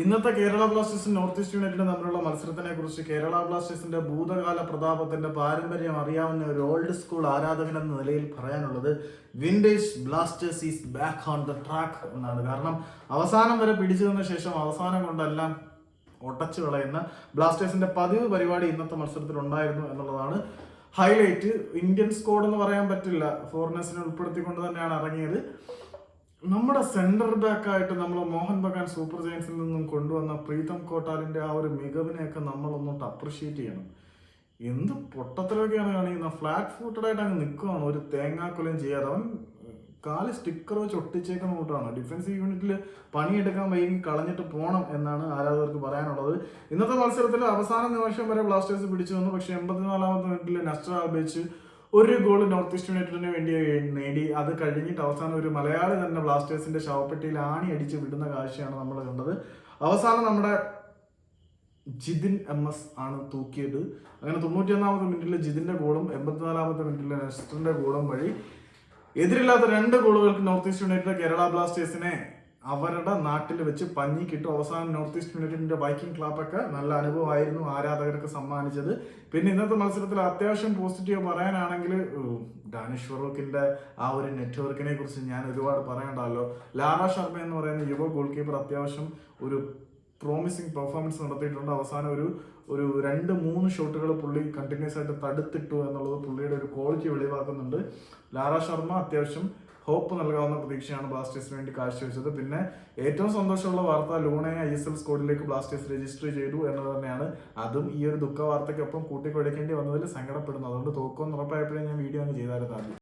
ഇന്നത്തെ Kerala ബ്ലാസ്റ്റേഴ്സും north east യുണൈറ്റഡും തമ്മിലുള്ള മത്സരത്തിനെ കുറിച്ച് കേരള ബ്ലാസ്റ്റേഴ്സിന്റെ ഭൂതകാല പ്രതാപത്തിന്റെ പാരമ്പര്യം അറിയാവുന്ന ഒരു ഓൾഡ് സ്കൂൾ ആരാധകൻ എന്ന നിലയിൽ പറയാനുള്ളത് vintage Blasters is back on the track എന്നാണ്. കാരണം അവസാനം വരെ പിടിച്ചു നിന്ന ശേഷം അവസാനം കൊണ്ടെല്ലാം ഒട്ടച്ചു കളയുന്ന ബ്ലാസ്റ്റേഴ്സിന്റെ പതിവ് പരിപാടി ഇന്നത്തെ മത്സരത്തിൽ ഉണ്ടായിരുന്നു എന്നുള്ളതാണ് ഹൈലൈറ്റ് ഇന്ത്യൻ സ്കോഡ് എന്ന് പറയാൻ പറ്റില്ല. ഫോറിനേഴ്സിനെ ഉൾപ്പെടുത്തിക്കൊണ്ട് തന്നെയാണ് ഇറങ്ങിയത്. നമ്മുടെ സെന്റർ ബാക്ക് ആയിട്ട് നമ്മൾ മോഹൻ ബഗാൻ സൂപ്പർ ജയൻസിൽ നിന്നും കൊണ്ടുവന്ന പ്രീതം കോട്ടാലിന്റെ ആ ഒരു മികവിനെയൊക്കെ നമ്മളൊന്നോട്ട് അപ്രിഷിയേറ്റ് ചെയ്യണം. എന്ത് പൊട്ടത്തിലൊക്കെയാണ് കാണിക്കുന്നത്. ഫ്ലാറ്റ് ഫൂട്ടഡ് ആയിട്ട് അങ്ങ് നിൽക്കുകയാണ് ഒരു തേങ്ങാക്കൊലയും ചെയ്യാതെ. അവൻ കാൽ സ്റ്റിക്കർ വെച്ച് ഒട്ടിച്ചേക്കുന്ന കൂട്ടാണ് ഡിഫൻസീവ് യൂണിറ്റിൽ പണിയെടുക്കാൻ വൈകി കളഞ്ഞിട്ട് പോകണം എന്നാണ് ആരാധകർക്ക് പറയാനുള്ളത്. ഇന്നത്തെ മത്സരത്തിൽ അവസാന നിമിഷം വരെ ബ്ലാസ്റ്റേഴ്സ് പിടിച്ചു വന്നു. പക്ഷേ എൺപത്തിനാലാമത്തെ മിനിറ്റിൽ നസ്റ്റർ ആൽബേച്ച് ഒരു ഗോൾ നോർത്ത് ഈസ്റ്റ് യുണൈറ്റഡിന് വേണ്ടി നേടി. അത് കഴിഞ്ഞിട്ട് അവസാനം ഒരു മലയാളി തന്നെ ബ്ലാസ്റ്റേഴ്സിന്റെ ശവപ്പെട്ടിയിൽ ആണി അടിച്ച് വിടുന്ന കാഴ്ചയാണ് നമ്മൾ കണ്ടത്. അവസാനം നമ്മുടെ ജിതിൻ എം എസ് ആണ് തൂക്കിയത്. അങ്ങനെ തൊണ്ണൂറ്റിയൊന്നാമത്തെ മിനിറ്റിൽ ജിതിന്റെ ഗോളും എൺപത്തിനാലാമത്തെ മിനിറ്റിൽ നെസ്റ്ററിന്റെ ഗോളും വഴി. എതിരില്ലാത്ത രണ്ട് ഗോളുകൾക്ക് നോർത്ത് ഈസ്റ്റ് യുണൈറ്റഡ് കേരള ബ്ലാസ്റ്റേഴ്സിനെ അവരുടെ നാട്ടിൽ വെച്ച് പഞ്ഞി കിട്ടും. അവസാനം നോർത്ത് ഈസ്റ്റ് യുണൈറ്റഡിന്റെ ബൈക്കിംഗ് ക്ലാപ്പൊക്കെ നല്ല അനുഭവമായിരുന്നു ആരാധകർക്ക് സമ്മാനിച്ചത്. പിന്നെ ഇന്നത്തെ മത്സരത്തിൽ അത്യാവശ്യം പോസിറ്റീവ് പറയാനാണെങ്കിൽ ഡാനിഷ് ഫറൂഖിന്റെ ആ ഒരു നെറ്റ്വർക്കിനെ കുറിച്ച് ഞാൻ ഒരുപാട് പറയണ്ടല്ലോ. ലാറ ശർമ്മ എന്ന് പറയുന്ന യുവ ഗോൾ കീപ്പർ അത്യാവശ്യം ഒരു പ്രോമിസിങ് പെർഫോമൻസ് നടത്തിയിട്ടുണ്ട്. അവസാനം ഒരു ഒരു രണ്ട് മൂന്ന് ഷോട്ടുകൾ പുള്ളി കണ്ടിന്യൂസ് ആയിട്ട് തടുത്തിട്ടു എന്നുള്ളത് പുള്ളിയുടെ ഒരു ക്വാളിറ്റി വെളിവാക്കുന്നുണ്ട്. ലാറ ശർമ്മ അത്യാവശ്യം ഹോപ്പ് നൽകാവുന്ന പ്രതീക്ഷയാണ് ബ്ലാസ്റ്റേഴ്സിന് വേണ്ടി കാഴ്ചവെച്ചത്. പിന്നെ ഏറ്റവും സന്തോഷമുള്ള വാർത്ത ലൂണയെ ഐ എസ് എൽ സ്കോഡിലേക്ക് ബ്ലാസ്റ്റേഴ്സ് രജിസ്റ്റർ ചെയ്തു എന്നത് തന്നെയാണ്. അതും ഈ ഒരു ദുഃഖ വാർത്തയ്ക്കൊപ്പം കൂട്ടിക്കൊഴിക്കേണ്ടി വന്നതിൽ സങ്കടപ്പെടുന്നു. അതുകൊണ്ട് തോക്കുമെന്ന് ഉറപ്പായപ്പോഴേ ഞാൻ വീഡിയോ അങ്ങ് ആദ്യം.